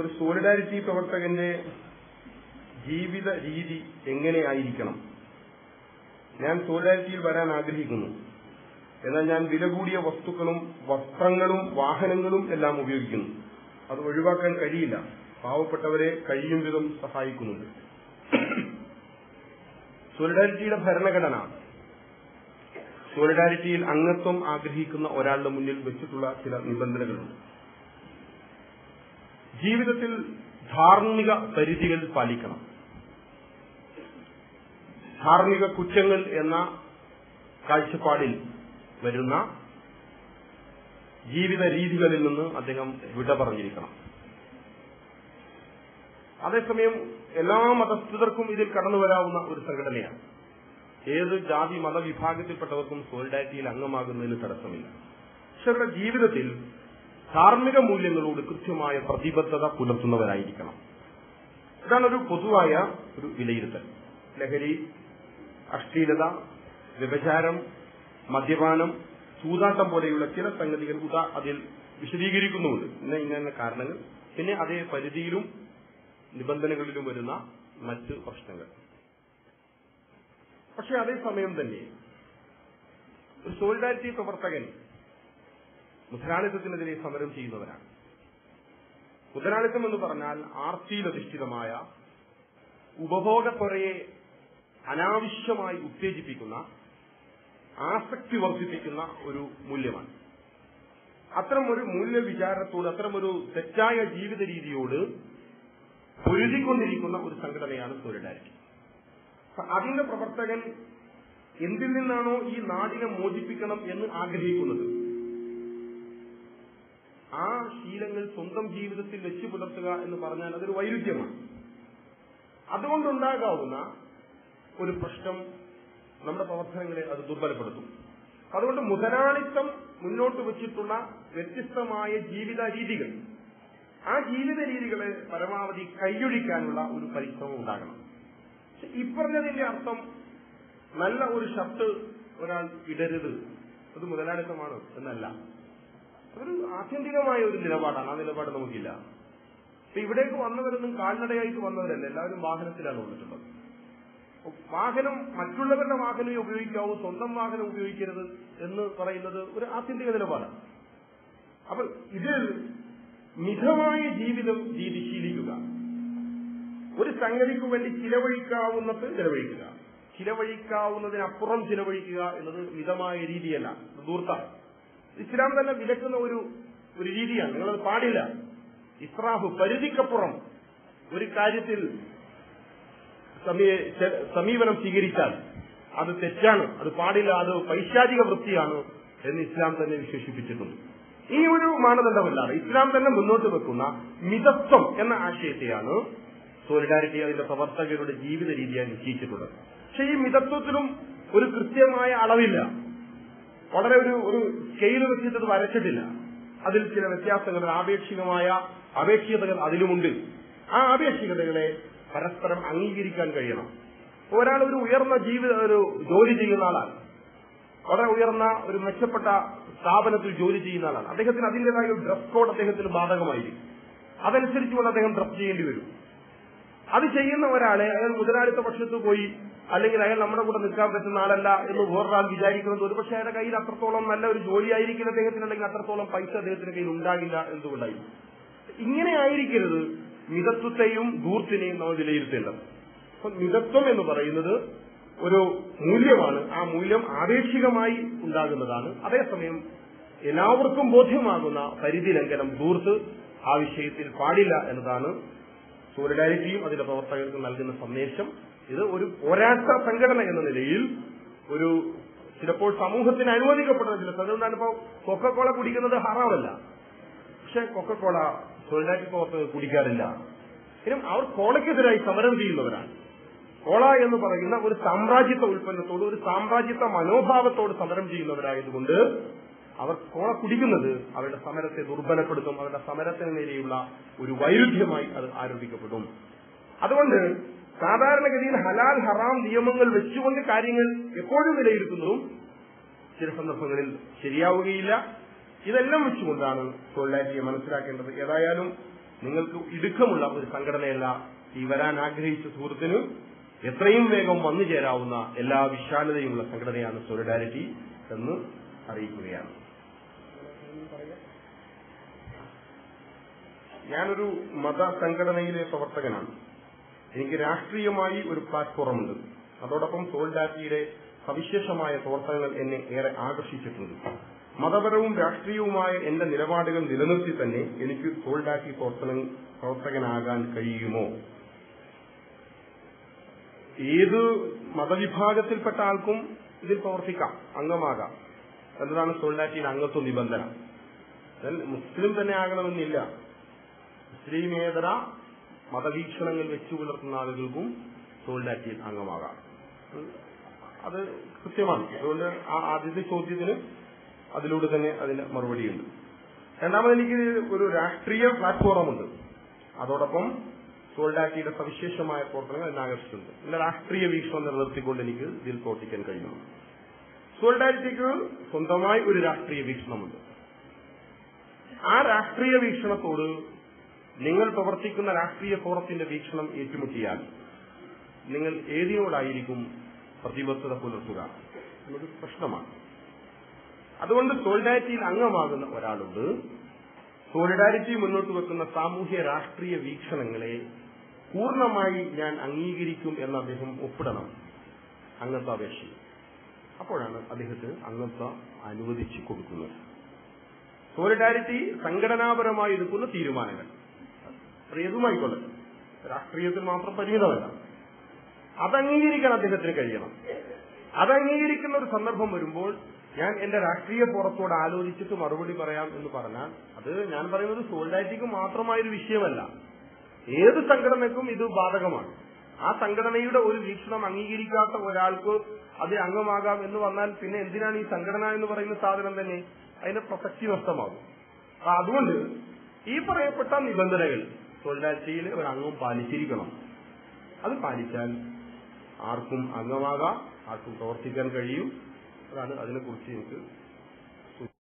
ഒരു സോളിഡാരിറ്റി പ്രവർത്തകന്റെ ജീവിത രീതി എങ്ങനെയായിരിക്കണം? ഞാൻ സോളിഡാരിറ്റിയിൽ വരാൻ ആഗ്രഹിക്കുന്നു. എന്നാൽ ഞാൻ വില കൂടിയ വസ്തുക്കളും വസ്ത്രങ്ങളും വാഹനങ്ങളും എല്ലാം ഉപയോഗിക്കുന്നു. അത് ഒഴിവാക്കാൻ കഴിയില്ല. പാവപ്പെട്ടവരെ കഴിയും വിധം സഹായിക്കുന്നുണ്ട്. സോളിഡാരിറ്റിയുടെ ഭരണഘടന. സോളിഡാരിറ്റിയിൽ അംഗത്വം ആഗ്രഹിക്കുന്ന ഒരാളുടെ മുന്നിൽ വെച്ചിട്ടുള്ള ചില നിബന്ധനകളുണ്ട്. ജീവിതത്തിൽ ധാർമ്മിക പരിധികൾ പാലിക്കണം. ധാർമ്മിക കുറ്റങ്ങൾ എന്ന കാഴ്ചപ്പാടിൽ വരുന്ന ജീവിത രീതികളിൽ നിന്ന് അദ്ദേഹം വിട പറഞ്ഞിരിക്കണം. അതേസമയം എല്ലാ മതസ്ഥിതർക്കും ഇതിൽ കടന്നു വരാവുന്ന ഒരു സംഘടനയാണ്. ഏത് ജാതി മതവിഭാഗത്തിൽപ്പെട്ടവർക്കും സോളിഡാരിറ്റിയിൽ അംഗമാകുന്നതിന് തടസ്സമില്ല. പക്ഷെ അവരുടെ ജീവിതത്തിൽ ധാർമ്മിക മൂല്യങ്ങളോട് കൃത്യമായ പ്രതിബദ്ധത പുലർത്തുന്നവരായിരിക്കണം. ഇതാണ് ഒരു പൊതുവായ ഒരു വിലയിരുത്തൽ. ലഹരി അശ്ലീലത വ്യഭചാരം മദ്യപാനം ചൂതാട്ടം പോലെയുള്ള ചില സംഗതികൾ ഉദാ അതിൽ വിശദീകരിക്കുന്നുമുണ്ട് ഇന്ന ഇന്ന കാരണങ്ങൾ. പിന്നെ അതേ പരിധിയിലും നിബന്ധനകളിലും വരുന്ന മറ്റ് പ്രശ്നങ്ങൾ. പക്ഷെ അതേസമയം തന്നെ ഒരു സോളിഡാരിറ്റി പ്രവർത്തകൻ മുതലാളിത്തത്തിനെതിരെ സമരം ചെയ്യുന്നവരാണ്. മുതലാളിത്തം എന്ന് പറഞ്ഞാൽ ആർത്തിയിലധിഷ്ഠിതമായ ഉപഭോഗത്വരയെ അനാവശ്യമായി ഉത്തേജിപ്പിക്കുന്ന ആസക്തി വർദ്ധിപ്പിക്കുന്ന ഒരു മൂല്യമാണ്. അത്തരം ഒരു മൂല്യവിചാരത്തോട് അത്തരം ഒരു തെറ്റായ ജീവിത രീതിയോട് പൊരുതിക്കൊണ്ടിരിക്കുന്ന ഒരു സംഘടനയാണ് സോളിഡാരിറ്റി അതിന്റെ പ്രവർത്തകൻ എന്തിൽ നിന്നാണോ ഈ നാടിനെ മോചിപ്പിക്കണം എന്ന് ആഗ്രഹിക്കുന്നത്? ആ ശീലങ്ങൾ സ്വന്തം ജീവിതത്തിൽ വെച്ചു പുലർത്തുക എന്ന് പറഞ്ഞാൽ അതൊരു വൈരുദ്ധ്യമാണ്. അതുകൊണ്ടുണ്ടാകാവുന്ന ഒരു പ്രശ്നം നമ്മുടെ പ്രവർത്തനങ്ങളെ അത് ദുർബലപ്പെടുത്തും. അതുകൊണ്ട് മുതലാളിത്തം മുന്നോട്ട് വെച്ചിട്ടുള്ള വ്യത്യസ്തമായ ജീവിത രീതികൾ ആ ജീവിത രീതികളെ പരമാവധി കൈയൊഴിക്കാനുള്ള ഒരു പരിശ്രമം ഉണ്ടാകണം. ഇപ്പറഞ്ഞതിന്റെ അർത്ഥം നല്ല ഒരു ഷർട്ട് ഒരാൾ ഇടരുത് അത് മുതലാളിത്തമാണ് എന്നല്ല. അതൊരു ആത്യന്തികമായ ഒരു നിലപാടാണ്. ആ നിലപാട് നമുക്കില്ല. ഇപ്പൊ ഇവിടേക്ക് വന്നവരൊന്നും കാൽനടയായിട്ട് വന്നവരല്ല. എല്ലാവരും വാഹനത്തിലാണ് വന്നിട്ടുള്ളത്. വാഹനം മറ്റുള്ളവരുടെ വാഹനം ഉപയോഗിക്കാവൂ സ്വന്തം വാഹനം ഉപയോഗിക്കരുത് എന്ന് പറയുന്നത് ഒരു ആത്യന്തിക നിലപാടാണ്. അപ്പൊ ഇതിൽ മിതമായ ജീവിതം രീതി ശീലിക്കുക ഒരു സംഗതിക്ക് വേണ്ടി ചിലവഴിക്കാവുന്നത് ചിലവഴിക്കുക. ചിലവഴിക്കാവുന്നതിനപ്പുറം ചിലവഴിക്കുക എന്നത് മിതമായ രീതിയല്ല. ദൂർത്താണ് ഇസ്ലാം തന്നെ വിലക്കുന്ന ഒരു ഒരു രീതിയാണ്. നിങ്ങളത് പാടില്ല. ഇസ്രാഫ് പരിധിക്കപ്പുറം ഒരു കാര്യത്തിൽ സമീപനം സ്വീകരിച്ചാൽ അത് തെറ്റാണ്. അത് പാടില്ല അത് പൈശാചിക വൃത്തിയാണ് എന്ന് ഇസ്ലാം തന്നെ വിശേഷിപ്പിച്ചിട്ടുണ്ട്. ഈ ഒരു മാനദണ്ഡമല്ലാതെ ഇസ്ലാം തന്നെ മുന്നോട്ട് വെക്കുന്ന മിതത്വം എന്ന ആശയത്തെയാണ് സോളിഡാരിറ്റി അതിന്റെ പ്രവർത്തകരുടെ ജീവിത രീതിയായി നിശ്ചയിച്ചിട്ടുള്ളത്. പക്ഷേ ഈ മിതത്വത്തിലും ഒരു കൃത്യമായ അളവില്ല. വളരെ ഒരു ഒരു സ്കെയിൽ വെച്ചിട്ട് വരച്ചിട്ടില്ല. അതിൽ ചില വ്യത്യാസങ്ങൾ ആപേക്ഷികമായ അപേക്ഷികതകൾ അതിലുമുണ്ട്. ആ ആപേക്ഷികതകളെ പരസ്പരം അംഗീകരിക്കാൻ കഴിയണം. ഒരാൾ ഒരു ഉയർന്ന ജീവിത ഒരു ജോലി ചെയ്യുന്ന ആളാണ്. വളരെ ഉയർന്ന ഒരു മെച്ചപ്പെട്ട സ്ഥാപനത്തിൽ ജോലി ചെയ്യുന്ന ആളാണ്. അദ്ദേഹത്തിന് അതിന്റേതായ ഒരു ഡ്രസ് കോഡ് അദ്ദേഹത്തിന് ബാധകമായിരിക്കും. അതനുസരിച്ചുകൊണ്ട് അദ്ദേഹം ഡ്രസ് ചെയ്യേണ്ടി വരും. അത് ചെയ്യുന്ന ഒരാളെ അയാൾ മുതലാളിത്ത പക്ഷത്ത് പോയി അല്ലെങ്കിൽ അയാൾ നമ്മുടെ കൂടെ നിൽക്കാൻ പറ്റുന്ന ആളല്ല എന്ന് വേറൊരാൾ വിചാരിക്കുന്നത്. ഒരുപക്ഷെ അയാളുടെ കയ്യിൽ അത്രത്തോളം നല്ല ഒരു ജോലി ആയിരിക്കും അദ്ദേഹത്തിന് അല്ലെങ്കിൽ അത്രത്തോളം പൈസ അദ്ദേഹത്തിന്റെ കയ്യിൽ ഉണ്ടാകില്ല എന്തുകൊണ്ടായി ഇങ്ങനെ ആയിരിക്കരുത് മിതത്വത്തെയും ദൂർത്തിനെയും നമ്മൾ വിലയിരുത്തേണ്ടത്. അപ്പൊ മിതത്വം എന്ന് പറയുന്നത് ഒരു മൂല്യമാണ്. ആ മൂല്യം ആപേക്ഷികമായി ഉണ്ടാകുന്നതാണ്. അതേസമയം എല്ലാവർക്കും ബോധ്യമാകുന്ന പരിധി ലംഘനം ദൂർത്ത് ആ വിഷയത്തിൽ പാടില്ല എന്നതാണ് സോളിഡാരിറ്റിയും അതിന്റെ പ്രവർത്തകർക്ക് നൽകുന്ന സന്ദേശം. ഇത് ഒരു പോരാട്ട സംഘടന എന്ന നിലയിൽ ഒരു ചിലപ്പോൾ സമൂഹത്തിന് അനുവദിക്കപ്പെടുന്ന ചില അതുകൊണ്ടാണ് ഇപ്പോൾ കൊക്കക്കോള കുടിക്കുന്നത് ഹറാമല്ല. പക്ഷെ കൊക്കക്കോള തൊഴിലാക്കി പ്രവർത്തകർ കുടിക്കാറില്ല. ഇനും അവർ കോളയ്ക്കെതിരായി സമരം ചെയ്യുന്നവരാണ്. കോള എന്ന് പറയുന്ന ഒരു സാമ്രാജ്യത്വ ഉൽപ്പന്നത്തോട് ഒരു സാമ്രാജ്യത്വ മനോഭാവത്തോട് സമരം ചെയ്യുന്നവരായതുകൊണ്ട് അവർ കോള കുടിക്കുന്നത് അവരുടെ സമരത്തെ ദുർബലപ്പെടുത്തും അവരുടെ സമരത്തിന് നേരെയുള്ള ഒരു വൈരുദ്ധ്യമായി അത് ആരോപിക്കപ്പെടും. അതുകൊണ്ട് സാധാരണഗതിയിൽ ഹലാൽ ഹറാം നിയമങ്ങൾ വെച്ചുകൊണ്ട് കാര്യങ്ങൾ എപ്പോഴും വിലയിരുത്തുന്നതും ചില സന്ദർഭങ്ങളിൽ ശരിയാവുകയില്ല. ഇതെല്ലാം വെച്ചുകൊണ്ടാണ് തൊഴിലാളിയെ മനസ്സിലാക്കേണ്ടത്. ഏതായാലും നിങ്ങൾക്ക് ഇടുക്കമുള്ള ഒരു സംഘടനയല്ല ഈ വരാൻ ആഗ്രഹിച്ച സുഹൃത്തിന് എത്രയും വേഗം വന്നു ചേരാവുന്ന എല്ലാ വിശാലതയുമുള്ള സംഘടനയാണ് സോളിഡാരിറ്റി എന്ന് അറിയിക്കുകയാണ്. ഞാനൊരു മത സംഘടനയിലെ പ്രവർത്തകനാണ്. എനിക്ക് രാഷ്ട്രീയമായി ഒരു പ്ലാറ്റ്ഫോമുണ്ട് അതോടൊപ്പം സോൾഡാറ്റിയുടെ സവിശേഷമായ പ്രവർത്തനങ്ങൾ എന്നെ ഏറെ ആകർഷിച്ചിട്ടുണ്ട്. മതപരവും രാഷ്ട്രീയവുമായ എന്റെ നിലപാടുകൾ നിലനിർത്തി തന്നെ എനിക്ക് സോൾഡാറ്റി പ്രവർത്തകനാകാൻ കഴിയുമോ? ഏത് മതവിഭാഗത്തിൽപ്പെട്ട ആൾക്കും ഇതിൽ പ്രവർത്തിക്കാം. അംഗമാകാം. എന്നതാണ് സോൾഡാറ്റിയുടെ അംഗത്വ നിബന്ധന. മുസ്ലിം തന്നെ ആകണമെന്നില്ല. മുസ്ലിമേതര മതവീക്ഷണങ്ങൾ വെച്ചു പുലർത്തുന്ന ആളുകൾക്കും സോളിഡാരിറ്റിയിൽ അംഗമാകാം. അത് കൃത്യമാണ്. അതുകൊണ്ട് ആ ആദ്യത്തെ ചോദ്യത്തിന് അതിലൂടെ തന്നെ അതിന് മറുപടിയുണ്ട്. രണ്ടാമത് എനിക്ക് ഒരു രാഷ്ട്രീയ പ്ലാറ്റ്ഫോം ഉണ്ട് അതോടൊപ്പം സോൾഡാറ്റിയുടെ സവിശേഷമായ പ്രവർത്തനങ്ങൾ എന്നെ ആകർഷിച്ചിട്ടുണ്ട്. എന്റെ രാഷ്ട്രീയ വീക്ഷണം നിലനിർത്തിക്കൊണ്ട് എനിക്ക് ഇതിൽ പ്രവർത്തിക്കാൻ കഴിയുന്നു സോൾഡാറ്റിക്ക് സ്വന്തമായി ഒരു രാഷ്ട്രീയ വീക്ഷണമുണ്ട്. ആ രാഷ്ട്രീയ വീക്ഷണത്തോട് നിങ്ങൾ പ്രവർത്തിക്കുന്ന രാഷ്ട്രീയ ഫോറത്തിന്റെ വീക്ഷണം ഏറ്റുമുട്ടിയാൽ നിങ്ങൾ ഏതിനോടായിരിക്കും പ്രതിബദ്ധത പുലർത്തുക എന്നൊരു പ്രശ്നമാണ്. അതുകൊണ്ട് സോളിഡാരിറ്റിയിൽ അംഗമാകുന്ന ഒരാളോട് സോളിഡാരിറ്റി മുന്നോട്ട് വെക്കുന്ന സാമൂഹ്യ രാഷ്ട്രീയ വീക്ഷണങ്ങളെ പൂർണമായി ഞാൻ അംഗീകരിക്കും എന്ന് അദ്ദേഹം ഒപ്പിടണം. അംഗത്വാപേക്ഷ. അപ്പോഴാണ് അദ്ദേഹത്തിന് അംഗത്വം അനുവദിച്ചു കൊടുക്കുന്നത്. സോളിഡാരിറ്റി സംഘടനാപരമായി എടുക്കുന്ന തീരുമാനങ്ങൾ. ഏതുമായിക്കോട്ടെ രാഷ്ട്രീയത്തിൽ മാത്രം പരിമിതമല്ല. അത് അംഗീകരിക്കാൻ അദ്ദേഹത്തിന് കഴിയണം. അത് അംഗീകരിക്കുന്ന ഒരു സന്ദർഭം വരുമ്പോൾ ഞാൻ എന്റെ രാഷ്ട്രീയ പുറത്തോട് ആലോചിച്ചിട്ട് മറുപടി പറയാം എന്ന് പറഞ്ഞാൽ അത് ഞാൻ പറയുന്നത് സോളിഡാരിറ്റിക്ക് മാത്രമായൊരു വിഷയമല്ല. ഏത് സംഘടനക്കും ഇത് ബാധകമാണ്. ആ സംഘടനയുടെ ഒരു വീക്ഷണം അംഗീകരിക്കാത്ത ഒരാൾക്ക് അത് അംഗമാകാം എന്ന് വന്നാൽ പിന്നെ എന്തിനാണ് ഈ സംഘടന എന്ന് പറയുന്ന സാധനം തന്നെ? അതിന്റെ പ്രസക്തി നഷ്ടമാകും. അതുകൊണ്ട് ഈ പറയപ്പെട്ട നിബന്ധനകൾ സോളിഡാരിറ്റിയിൽ ഒരു അംഗം പാലിച്ചിരിക്കണം. അത് പാലിച്ചാൽ ആർക്കും അംഗമാകാം ആർക്കും പ്രവർത്തിക്കാൻ കഴിയും. അതാണ് അതിനെക്കുറിച്ച് എനിക്ക്